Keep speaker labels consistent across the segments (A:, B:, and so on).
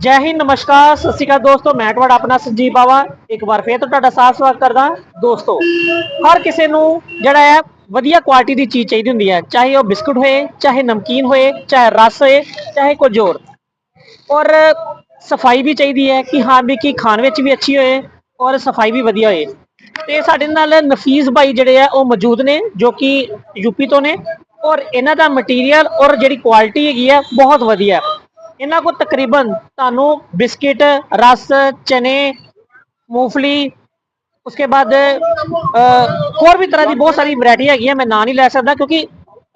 A: ਜੈ ਹਿੰਦ, ਨਮਸਕਾਰ, ਸਤਿ ਸ਼੍ਰੀ ਅਕਾਲ ਦੋਸਤੋ, ਮੈਂ ਤੁਹਾਡਾ ਆਪਣਾ ਸੰਜੀਵ ਬਾਵਾ। ਇੱਕ ਵਾਰ ਫੇਰ ਤੁਹਾਡਾ ਸਾਥ ਸਵਾਗਤ ਕਰਦਾ ਦੋਸਤੋ, ਹਰ ਕਿਸੇ ਨੂੰ ਜਿਹੜਾ ਹੈ, ਵਧੀਆ ਕੁਆਲਿਟੀ ਦੀ ਚੀਜ਼ ਚਾਹੀਦੀ ਹੁੰਦੀ ਹੈ। ਚਾਹੇ ਉਹ ਬਿਸਕੁਟ ਹੋਏ, ਚਾਹੇ ਨਮਕੀਨ ਹੋਏ, ਚਾਹੇ ਰਸ ਹੋਏ, ਚਾਹੇ ਕੁਝ ਹੋਰ। ਔਰ ਸਫ਼ਾਈ ਵੀ ਚਾਹੀਦੀ ਹੈ ਕਿ ਹਾਂ ਵੀ ਕੀ ਖਾਣ ਵਿੱਚ ਵੀ ਅੱਛੀ ਹੋਏ ਔਰ ਸਫ਼ਾਈ ਵੀ ਵਧੀਆ ਹੋਏ। ਤੇ ਸਾਡੇ ਨਾਲ ਨਫੀਸ ਭਾਈ ਜਿਹੜੇ ਆ, ਉਹ ਮੌਜੂਦ ਨੇ, ਜੋ ਕਿ ਯੂਪੀ ਤੋਂ ਨੇ। ਔਰ ਇਹਨਾਂ ਦਾ ਮਟੀਰੀਅਲ ਔਰ ਜਿਹੜੀ ਕੁਆਲਿਟੀ ਹੈਗੀ ਹੈ ਬਹੁਤ ਵਧੀਆ ਇਹਨਾਂ ਕੋਲ ਤਕਰੀਬਨ ਤੁਹਾਨੂੰ ਬਿਸਕਿਟ ਰਸ ਚਨੇ ਮੂੰਗਫਲੀ ਉਸਕੇ ਬਾਅਦ ਅ, ਹੋਰ ਵੀ ਤਰ੍ਹਾਂ ਦੀ ਬਹੁਤ ਸਾਰੀ ਵੈਰਾਈਟੀ ਹੈਗੀ ਹੈ ਮੈਂ ਨਾਂ ਨਹੀਂ ਲੈ ਸਕਦਾ ਕਿਉਂਕਿ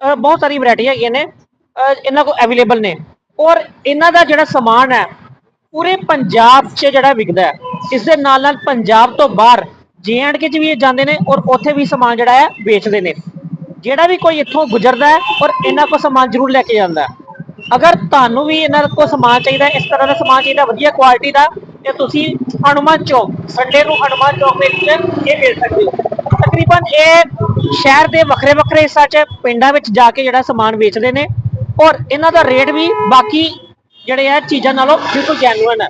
A: ਅ, ਬਹੁਤ ਸਾਰੀ ਵੈਰਾਈਟੀ ਹੈਗੀਆਂ ਨੇ ਅ, ਇਹਨਾਂ ਕੋਲ ਅਵੇਲੇਬਲ ਨੇ। ਔਰ ਇਹਨਾਂ ਦਾ ਜਿਹੜਾ ਸਮਾਨ ਹੈ ਪੂਰੇ ਪੰਜਾਬ 'ਚ ਜਿਹੜਾ ਵਿਕਦਾ ਹੈ ਇਸ ਦੇ ਨਾਲ ਨਾਲ ਪੰਜਾਬ ਤੋਂ ਬਾਹਰ ਕੇ 'ਚ ਵੀ ਇਹ ਜਾਂਦੇ ਨੇ ਔਰ ਉੱਥੇ ਵੀ ਸਮਾਨ ਜਿਹੜਾ ਵੀ ਕੋਈ ਇੱਥੋਂ ਗੁਜ਼ਰਦਾ ਹੈ ਔਰ ਇਹਨਾਂ ਕੋਲ ਸਮਾਨ ਜ਼ਰੂਰ ਲੈ ਕੇ ਜਾਂਦਾ ਅਗਰ ਤੁਹਾਨੂੰ ਵੀ ਇਹਨਾਂ ਕੋਲ ਸਮਾਨ ਚਾਹੀਦਾ ਇਸ ਤਰ੍ਹਾਂ ਦਾ ਸਮਾਨ ਚਾਹੀਦਾ, ਵਧੀਆ ਕੁਆਲਿਟੀ ਦਾ, ਤੇ ਤੁਸੀਂ ਹਨੂਮਾਨ ਚੌਕ ਸੰਡੇ ਨੂੰ ਹਨੂਮਾਨ ਚੌਕ ਦੇ ਵਿੱਚ ਇਹ ਮਿਲ ਸਕਦੇ ਹੋ। ਤਕਰੀਬਨ ਇਹ ਸ਼ਹਿਰ ਦੇ ਵੱਖਰੇ ਵੱਖਰੇ ਹਿੱਸਾ 'ਚ ਪਿੰਡਾਂ ਵਿੱਚ ਜਾ ਕੇ ਜਿਹੜਾ ਸਮਾਨ ਵੇਚਦੇ ਨੇ ਔਰ ਇਹਨਾਂ ਦਾ ਰੇਟ ਵੀ ਬਾਕੀ ਜਿਹੜੇ ਆ ਚੀਜ਼ਾਂ ਨਾਲੋਂ ਬਿਲਕੁਲ ਜੈਨੂਇਨ ਹੈ।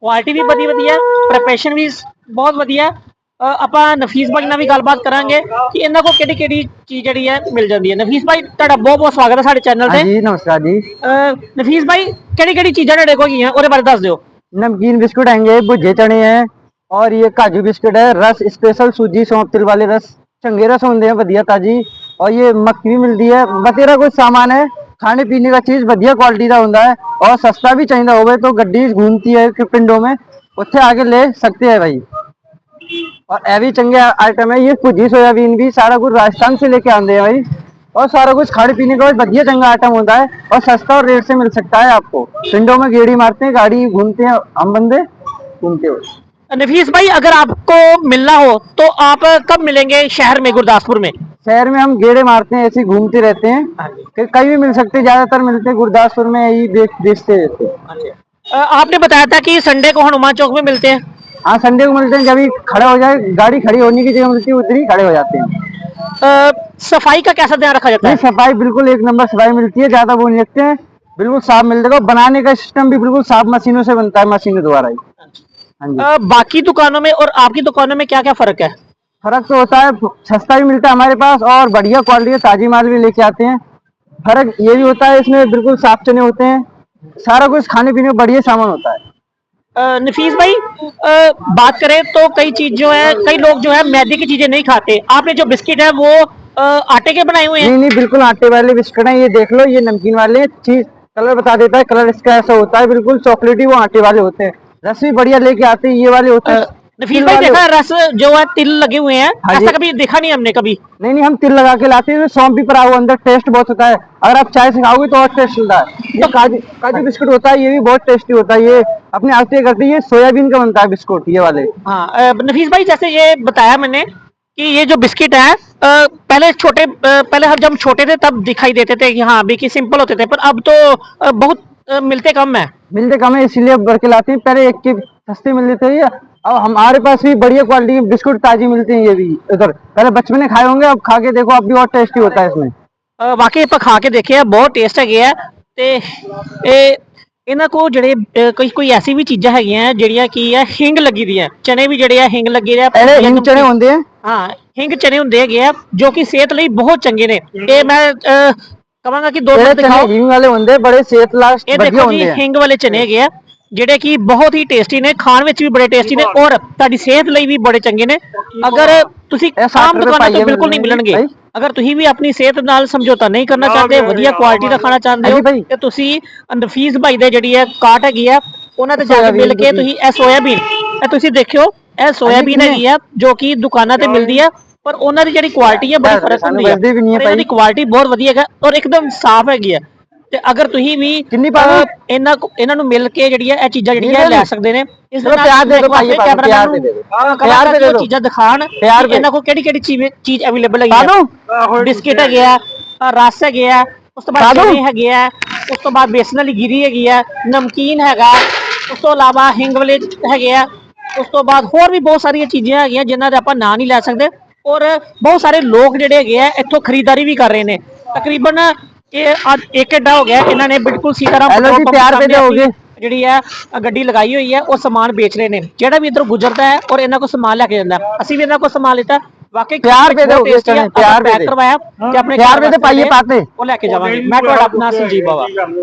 A: ਕੁਆਲਿਟੀ ਵੀ ਬੜੀ ਵਧੀਆ ਪ੍ਰੋਫੈਸ਼ਨ ਵੀ ਬਹੁਤ ਵਧੀਆ ਆਪਾਂ ਨਫੀਸ ਭਾਈ ਨਾਲ ਵੀ ਗੱਲਬਾਤ ਕਰਾਂਗੇ ਕਿ ਇਹਨਾਂ ਕੋਲ ਕਿਹੜੀ ਕਿਹੜੀ ਚੀਜ਼ ਜਿਹੜੀ ਹੈ ਮਿਲ ਜਾਂਦੀ ਹੈ ਨਫੀਸ ਭਾਈ ਤੁਹਾਡਾ ਬਹੁਤ ਬਹੁਤ ਸਵਾਗਤ ਹੈ ਸਾਡੇ ਚੈਨਲ
B: हाँ
A: ਤੇ
B: जी नमस्कार जी
A: ਅ, ਨਫੀਸ ਭਾਈ ਕਿਹੜੀ ਕਿਹੜੀ ਚੀਜ਼ਾਂ ਤੁਹਾਡੇ ਕੋਲ ਗਈਆਂ ਉਹਦੇ ਬਾਰੇ ਦੱਸ ਦਿਓ
B: नमकीन बिस्कुट आएंगे भुजे चने हैं और ये काजू बिस्कुट है रस स्पेशल सूजी सौंप तिल वाले रस चंगे रस होंगे हैं बढ़िया ताजी और ये मक्की भी मिलती है बतेरा कुछ सामान है खाने पीने का चीज बढ़िया क्वालिटी का होता है और सस्ता भी चाहिए होवे तो गड्डी घूमती है कि पिंडों में उत्थे आके ले सकते हैं भाई और ये भी चंगे आइटम है ये भुजी सोयाबीन भी सारा कुछ राजस्थान से लेके आते हैं भाई। और सारा कुछ खाने पीने का बढ़िया चंगा आइटम होता है और सस्ता और रेट से मिल सकता है आपको। पिंडों में गेड़ी मारते हैं गाड़ी घूमते हैं हम बंदे घूमते हुए
A: नफीस भाई अगर आपको मिलना हो तो आप कब मिलेंगे शहर में गुरदासपुर में?
B: शहर में हम गेड़े मारते हैं ऐसे ही घूमते रहते हैं। कि कहीं भी मिल सकते हैं ज़्यादातर मिलते हैं गुरदासपुर में यही बेच बेचते रहते हैं।
A: आपने बताया था कि संडे को हनुमान चौक में मिलते हैं।
B: हाँ संडे को मिलते हैं जब भी खड़ा हो जाए गाड़ी खड़ी होने की जगह मिलती है उधर ही खड़े हो जाते हैं।
A: अ, सफ़ाई का कैसा ध्यान रखा जाता है?
B: सफ़ाई बिल्कुल एक नंबर सफ़ाई मिलती है ज़्यादा वो नहीं रखते हैं। बिल्कुल साफ़ मिल जाएगा बनाने का सिस्टम भी बिल्कुल साफ़ मशीनों से बनता है मशीनों द्वारा ही। हाँ
A: बाकी दुकानों में और आपकी दुकानों में क्या क्या फ़र्क है?
B: फ़र्क तो होता है सस्ता भी मिलता है हमारे पास और बढ़िया क्वालिटी का ताजी माल भी लेके आते हैं। फ़र्क ये भी होता है इसमें बिल्कुल साफ़ चने होते हैं। सारा कुछ खाने पीने का बढ़िया सामान होता है।
A: नफीस भाई आ, बात करें तो कई चीज़ जो है कई लोग जो है मैदे की चीज़ें नहीं खाते। आपने जो बिस्किट है वो आ, आटे के बनाए हुए हैं?
B: नहीं नहीं बिल्कुल आटे वाले बिस्किट है ये देख लो ये नमकीन वाले चीज़ कलर बता देता है कलर इसका ऐसा होता है बिल्कुल चॉकलेटी वो आटे वाले होते हैं। रस भी बढ़िया लेके आते हैं ये वाले होते हैं।
A: नफीस भाई देखा रस जो है तिल लगे हुए हैं।
B: हाँ
A: ऐसा कभी देखा नहीं हमने कभी?
B: नहीं नहीं हम तिल लगा के लाते हैं सौंफ भी पड़ा हुआ अंदर टेस्ट बहुत होता है। अगर आप चाय से खाओगे तो और टेस्ट होता है। ये काजू काजू बिस्कुट होता है ये भी बहुत टेस्टी होता है। ये अपने आते करते ये सोयाबीन का बनता है बिस्कुट ये वाले।
A: हाँ नफीस भाई जैसे ये बताया मैंने कि ये जो बिस्किट है पहले छोटे पहले हम जब हम छोटे थे तब दिखाई देते थे कि हाँ अभी की सिंपल होते थे पर अब तो बहुत मिलते कम है।
B: मिलते कम है इसीलिए भर के लाते हैं। पहले एक के सस्ते मिलते थे अब हमारे पास भी बढ़िया क्वालिटी के बिस्कुट ताजी मिलते हैं ये भी उधर पहले बचपन में खाए होंगे अब खा के देखो अब भी और टेस्टी होता है इसमें
A: ਅ, ਵਾਕਈ ਆਪਾਂ ਖਾ ਕੇ ਦੇਖਿਆ ਬਹੁਤ ਟੇਸਟ ਹੈਗੇ ਆ ਤੇ ਇਹ ਇਹਨਾਂ ਕੋ ਜਿਹੜੇ ਅ, ਕੋਈ ਕੋਈ ਐਸੀ ਵੀ ਚੀਜ਼ਾਂ ਹੈਗੀਆਂ ਜਿਹੜੀਆਂ ਕੀ ਆ ਹਿੰਗ ਲੱਗੀ ਦੀਆਂ ਚਨੇ ਵੀ ਜਿਹੜੇ ਆ ਹਿੰਗ ਲੱਗੇ ਆ
B: पहले हिंग चने होंगे हैं
A: ਹਾਂ ਹਿੰਗ ਚਨੇ ਹੁੰਦੇ ਹੈਗੇ ਆ ਜੋ ਕਿ ਸਿਹਤ ਲਈ ਬਹੁਤ ਚੰਗੇ ਨੇ ਇਹ ਮੈਂ ਅ, ਕਵਾਂਗਾ ਕਿ ਦੋ
B: पहले
A: ਮਿੰਟ
B: चने
A: ਦਿਖਾਓ
B: हिंग वाले होंगे बड़े सेहत लास्ट
A: ਇਹ
B: बढ़िया
A: ਦੇਖੋ ਜੀ
B: होंगे हैं
A: ਹਿੰਗ ਵਾਲੇ ਚਨੇ ਹੈਗੇ ਆ ਜਿਹੜੇ ਕਿ ਬਹੁਤ ਹੀ ਟੇਸਟੀ ਨੇ ਖਾਣ ਵਿੱਚ ਵੀ ਬੜੇ ਟੇਸਟੀ ਨੇ ਔਰ ਤੁਹਾਡੀ ਸਿਹਤ ਲਈ ਵੀ ਬੜੇ ਚੰਗੇ ਨੇ ਅਗਰ ਤੁਸੀਂ ਆਮ ਦੁਕਾਨਾਂ ਤੋਂ ਬਿਲਕੁਲ ਨਹੀਂ
B: ਮਿਲਣਗੇ।
A: ਅਗਰ ਤੁਸੀਂ ਵੀ ਆਪਣੀ ਸਿਹਤ ਨਾਲ ਸਮਝੌਤਾ ਨਹੀਂ ਕਰਨਾ ਚਾਹਦੇ ਵਧੀਆ ਕੁਆਲਿਟੀ ਦਾ ਖਾਣਾ ਚਾਹੁੰਦੇ ਹੋ। ਤੇ ਤੁਸੀਂ ਨਫੀਸ ਭਾਈ ਦੇ ਜਿਹੜੀ ਹੈ ਕਾਟ ਹੈਗੀ ਆ ਉਹਨਾਂ ਤੇ ਜਾ ਕੇ ਮਿਲ ਕੇ। ਤੁਸੀਂ ਇਹ ਸੋਇਆਬੀਨ ਇਹ ਤੁਸੀਂ ਦੇਖਿਓ ਇਹ ਸੋਇਆਬੀਨ? ਹੈਗੀ ਆ ਜੋ ਕਿ ਦੁਕਾਨਾਂ ਤੇ ਮਿਲਦੀ ਆ ਪਰ ਉਹਨਾਂ ਦੀ ਜਿਹੜੀ ਕੁਆਲਿਟੀ ਹੈ ਬੜੀ ਫ਼ਰਕ ਹੁੰਦੀ ਹੈ ਇਹਨਾਂ ਦੀ। ਕੁਆਲਿਟੀ ਬਹੁਤ ਵਧੀਆ ਹੈਗਾ ਔਰ ਇੱਕਦਮ ਸਾਫ਼ ਹੈਗੀ ਆ ਤੇ ਅਗਰ ਤੁਸੀਂ ਵੀ
B: ਕਿੰਨੀ ਪਾ ਲਓ?
A: ਅਹ, ਇਹਨਾਂ ਕੋ- ਇਹਨਾਂ ਨੂੰ ਮਿਲ ਕੇ ਜਿਹੜੀ ਹੈ ਇਹ ਚੀਜ਼ਾਂ ਜਿਹੜੀਆਂ
B: ਨਹੀਂ,
A: ਲੈ। ਸਕਦੇ ਨੇ ਇਸ
B: ਚਲੋ ਪਿਆਰ ਦੇ ਦਿਓ ਭਾਈ, ਪਿਆਰ ਦੇ ਦਿਓ। ਪਿਆਰ ਦੇ
A: ਦੇ
B: ਦਿਓ।
A: ਚੀਜ਼ਾਂ ਦਿਖਾਣ
B: ਪਿਆਰ
A: ਕਿ
B: ਦੇ।
A: ਇਹਨਾਂ ਕੋਲ ਕਿਹੜੀ ਕਿਹੜੀ ਚੀਜ਼ ਚੀਜ਼ ਅਵੇਲੇਬਲ
B: ਪਾ
A: ਹੈਗੀ
B: ਦੂੰ?
A: ਹੈ ਬਿਸਕਿਟ ਹੈਗੇ ਆ ਰਸ ਹੈਗੇ ਆ ਉਸ ਤੋਂ ਬਾਅਦ
B: ਦੂੰ?
A: ਚਨੇ ਹੈਗੇ ਆ ਉਸ ਤੋਂ ਬਾਅਦ ਬੇਸਨ ਵਾਲੀ ਗਿਰੀ ਹੈਗੀ ਆ ਨਮਕੀਨ ਹੈਗਾ ਉਸ ਤੋਂ ਇਲਾਵਾ ਹਿੰਗ ਵਾਲੇ ਹੈਗੇ ਆ ਉਸ ਤੋਂ ਬਾਅਦ ਹੋਰ ਵੀ ਬਹੁਤ ਸਾਰੀਆਂ ਚੀਜ਼ਾਂ ਹੈਗੀਆਂ ਜਿਨ੍ਹਾਂ ਦੇ ਆਪਾਂ ਨਾਂ ਨਹੀਂ ਲੈ ਸਕਦੇ ਔਰ ਬਹੁਤ ਸਾਰੇ ਲੋਕ ਜਿਹੜੇ ਹੈਗੇ ਆ ਇੱਥੋਂ ਖਰੀਦਦਾਰੀ ਵੀ ਕਰ ਰਹੇ ਨੇ ਤਕਰੀਬਨ ਇਹ ਅੱਜ ਇੱਕ ਅੱਡਾ ਹੋ ਗਿਆ ਇਹਨਾਂ ਨੇ ਬਿਲਕੁਲ ਸੀਤਾਰਾਮ
B: ਹੈਲੋ
A: ਪੈਟਰੋਲ ਪੰਪ
B: ਤਿਆਰ
A: ਸਾਹਮਣੇ
B: ਹੋ
A: ਆਪਣੀ
B: ਗਏ।
A: ਜਿਹੜੀ ਹੈ ਅ, ਗੱਡੀ ਲਗਾਈ ਹੋਈ ਹੈ ਉਹ ਸਮਾਨ ਵੇਚ ਰਹੇ ਨੇ ਜਿਹੜਾ ਵੀ ਇਧਰ ਗੁਜ਼ਰਦਾ ਹੈ ਔਰ ਇਹਨਾਂ ਕੋਲ ਸਮਾਨ ਲੈ ਕੇ ਜਾਂਦਾ ਹੈ। ਅਸੀਂ ਵੀ ਇਹਨਾਂ ਕੋਲ ਸਮਾਨ ਲਿੱਤਾ ਵਾਕਈ ਬਹੁਤ
B: ਦੇ
A: ਹੈ। ਆਪਾਂ
B: ਦੇ।
A: ਕਰਵਾਇਆ ਤੇ ਆਪਣੇ ਘਰ
B: ਦੇ ਪਾਈਏ ਪਾਤੇ।
A: ਉਹ ਲੈ ਕੇ ਜਾਵਾਂਗੇ ਮੈਂ ਤੁਹਾਡਾ ਆਪਣਾ ਸੰਜੀਵ ਬਾਵਾ